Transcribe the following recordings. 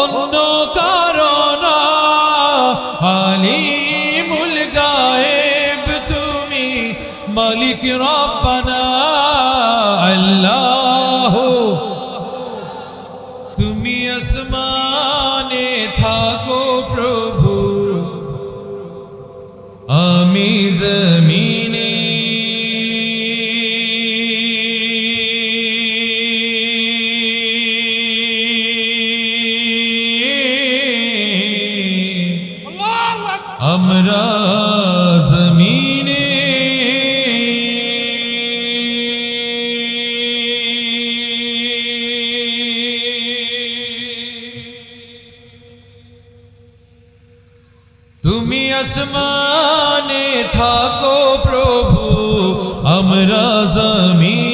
অন্য কারণ আলিমুল গায়েব তুমি মালিক রব্বানা আল্লাহ। তুমি আসমানে থাকো প্রভু। আমি জমিনে ہمرا زمین۔ تمہیں آسمان تھا کو پربھو ہمرا زمین۔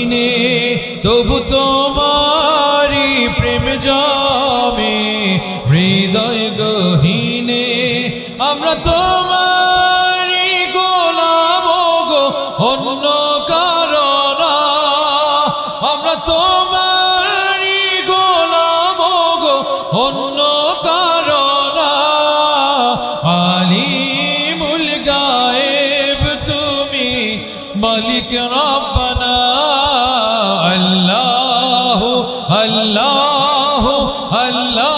আমরা তোমারি গোলাম গো, অন্য কারণ। আমরা তোমারি গোলাম গো, অন্য কারণ। আলিমুল গায়েব তুমি মালিক রব্বানা। আল্লাহ আল্লাহ আল্লাহ।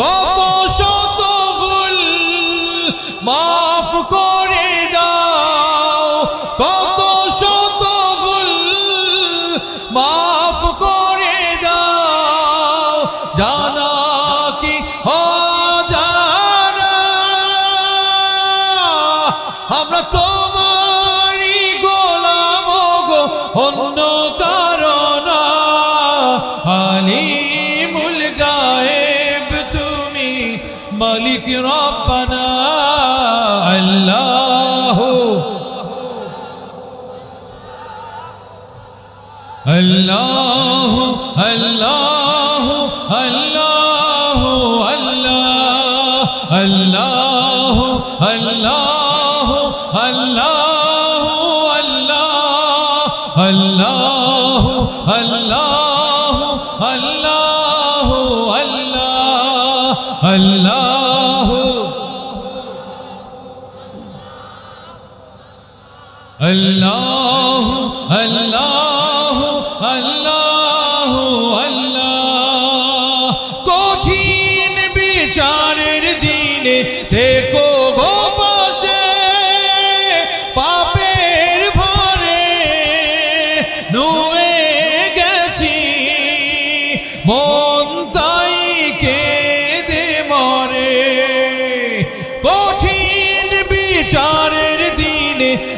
কত শত ভুল মাফ করে দাও। কত শত ভুল মাফ করে দাও। জানা কি অজানা? আমরা তোমারই গোলাম গো, অন্য মালিক রব্বানা আল্লাহ আল্লাহ আল্লাহ আল্লাহ আল্লাহ আল্লাহ আল্লাহ আল্লাহ আল্লাহ আল্লাহ আল্লাহ আল্লাহ আল্লাহ আল্লাহ আল্লাহ আল্লাহ আল্লাহ। কঠিন বিচারের দিনে দেখো গো পাশে, পাপের ভরে নুয়ে গেছি। মন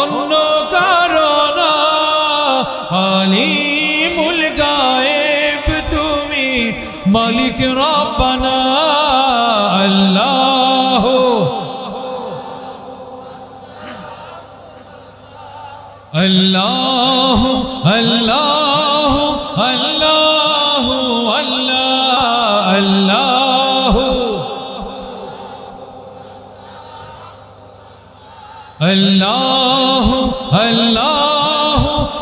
অন্য কারণ আলিমুল গায়েব তুমি মালিক রব্বানা আল্লাহ। আল্লাহ আল্লাহ আল্লাহ আল্লাহ আল্লাহ। আল্লাহ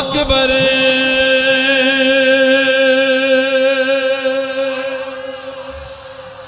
अकबर